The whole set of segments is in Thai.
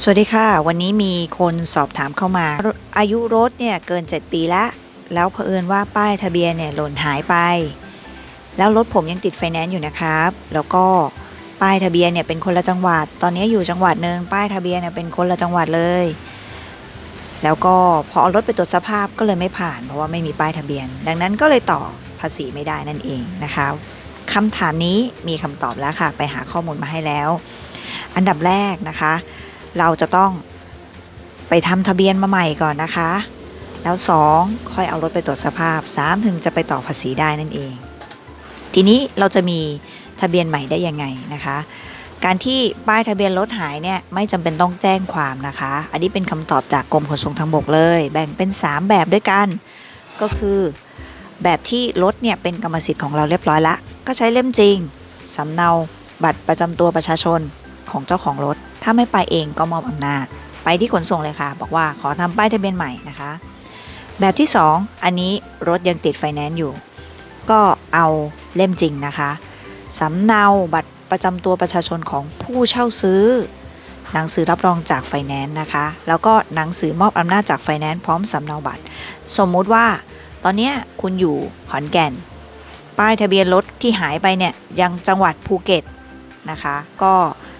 สวัสดีค่ะ วันนี้มีคนสอบถามเข้ามา อายุรถเนี่ยเกิน 7 ปีแล้ว แล้วเผอิญว่าป้ายทะเบียนเนี่ยหล่นหายไป แล้วรถผมยังติดไฟแนนซ์อยู่นะครับ แล้วก็ป้ายทะเบียนเนี่ยเป็นคนละจังหวัด ตอนนี้อยู่จังหวัดหนึ่งป้ายทะเบียนเนี่ยเป็นคนละจังหวัดเลย แล้วก็พอเอารถไปตรวจสภาพก็เลยไม่ผ่าน เพราะว่าไม่มีป้ายทะเบียน ดังนั้นก็เลยต่อภาษีไม่ได้นั่นเองนะคะคำถามนี้มีคำตอบแล้วค่ะ ไปหาข้อมูลมาให้แล้ว อันดับแรกนะคะ เราจะต้องไปทำทะเบียนมาใหม่ก่อนนะคะ แล้ว 2 ค่อยเอารถไปตรวจสภาพ 3 ถึงจะไปต่อภาษีได้นั่นเอง ทีนี้เราจะมีทะเบียนใหม่ได้ยังไงนะคะ การที่ป้ายทะเบียนรถหายเนี่ยไม่จำเป็นต้องแจ้งความนะคะ อันนี้เป็นคำตอบจากกรมขนส่งทางบกเลย แบ่งเป็น 3 แบบด้วยกัน ก็คือแบบที่รถเนี่ยเป็นกรรมสิทธิ์ของเราเรียบร้อยละ ก็ใช้เล่มจริงสำเนาบัตรประจำตัวประชาชน ของเจ้าของรถ ถ้าไม่ไปเองก็มอบอำนาจ ไปที่ขนส่งเลยค่ะ บอกว่าขอทำป้ายทะเบียนใหม่นะคะ แบบที่ 2 อันนี้รถยังติดไฟแนนซ์อยู่ ก็เอาเล่มจริงนะคะสำเนาบัตรประจำตัวประชาชนของผู้เช่าซื้อ หนังสือรับรองจากไฟแนนซ์นะคะ แล้วก็หนังสือมอบอำนาจจากไฟแนนซ์พร้อมสำเนาบัตร สมมุติว่าตอนนี้คุณอยู่ขอนแก่น ป้ายทะเบียนรถที่หายไปเนี่ยยังจังหวัดภูเก็ตนะคะ ก็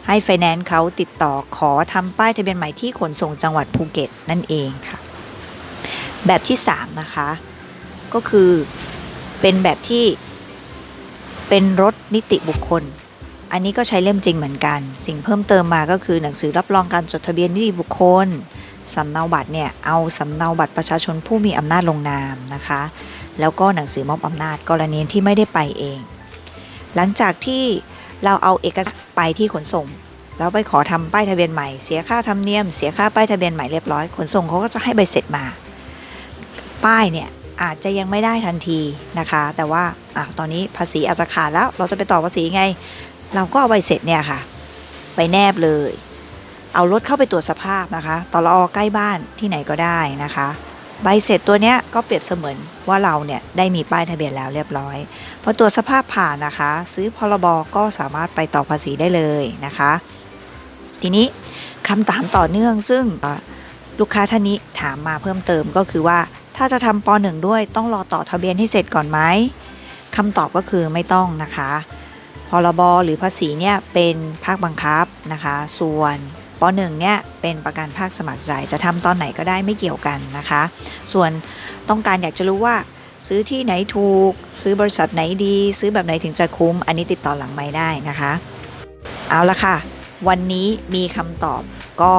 ให้ไฟแนนซ์เขาติดต่อขอทำป้ายทะเบียนใหม่ที่ขนส่งจังหวัดภูเก็ตนั่นเองค่ะ แบบที่ 3 นะคะ ก็คือเป็นแบบที่เป็นรถนิติบุคคล อันนี้ก็ใช้เล่มจริงเหมือนกัน สิ่งเพิ่มเติมมาก็คือหนังสือรับรองการจดทะเบียนนิติบุคคลสำเนาบัตรเนี่ยเอาสำเนาบัตรประชาชนผู้มีอำนาจลงนามนะคะ แล้วก็หนังสือมอบอำนาจกรณีที่ไม่ได้ไปเอง หลังจากที่ เราเอาเอกสารไปที่ขนส่งแล้วไปขอทำป้ายทะเบียนใหม่เสียค่าธรรมเนียมเสียค่าป้ายทะเบียนใหม่เรียบร้อยขนส่งเขาก็จะให้ใบเสร็จมา ป้ายเนี่ยอาจจะยังไม่ได้ทันทีนะคะ แต่ว่าอะตอนนี้ภาษีอาจจะขาดแล้วเราจะไปต่อภาษีไง เราก็เอาใบเสร็จเนี่ยค่ะ ไปแนบเลย เอารถเข้าไปตรวจสภาพนะคะตลอใกล้บ้านที่ไหนก็ได้นะคะ ใบเสร็จตัวเนี้ยก็เปรียบเสมือนว่าเราเนี่ยได้มีป้ายทะเบียนแล้วเรียบร้อยพอตรวจสภาพผ่านนะคะ ซื้อพรบก็สามารถไปต่อภาษีได้เลยนะคะ ทีนี้คำถามต่อเนื่องซึ่งลูกค้าท่านนี้ถามมาเพิ่มเติมก็คือว่าถ้าจะทำป .1 ด้วยต้องรอต่อทะเบียนให้เสร็จก่อนไหมคำตอบก็คือไม่ต้องนะคะพรบหรือภาษีเนี่ยเป็นภาคบังคับนะคะ ส่วน .1 เนี่ยเป็นประกันภาคสมัครใจจะทำตอนไหนก็ได้ไม่เกี่ยวกันนะคะ ส่วนต้องการอยากจะรู้ว่าซื้อที่ไหนถูก ซื้อบริษัทไหนดี ซื้อแบบไหนถึงจะคุ้ม อันนี้ติดต่อหลังไม่ได้นะคะ เอาละค่ะ วันนี้มีคำตอบก็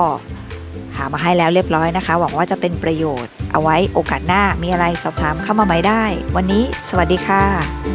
หามาให้แล้วเรียบร้อยนะคะ หวังว่าจะเป็นประโยชน์ เอาไว้โอกาสหน้ามีอะไรสอบถามเข้ามาใหม่ได้ วันนี้สวัสดีค่ะ